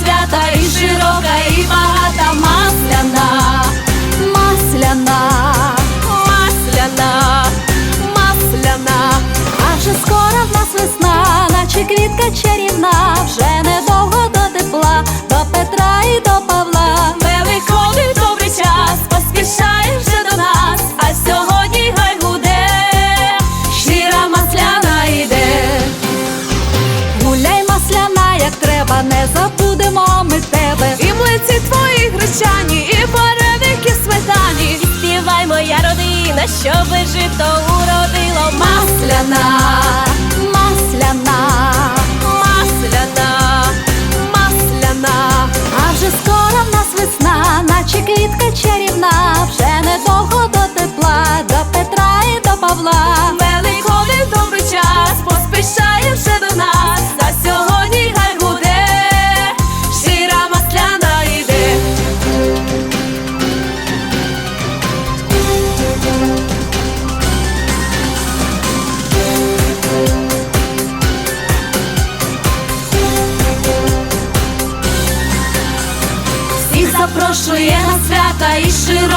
свята і широка, і багата масляна, масляна, масляна, масляна. А вже скоро в нас весна, наче квітка чарівна, вже недовго до тепла, до Петра і до Павла. Великодний добрий час, поспішає вже до нас, а сьогодні гай гуде, щира масляна йде. Гуляй масляна, як треба, не забудемо гречані, і вареники сметані. Співай, моя родина, щоби жито запрошує на свята і широка,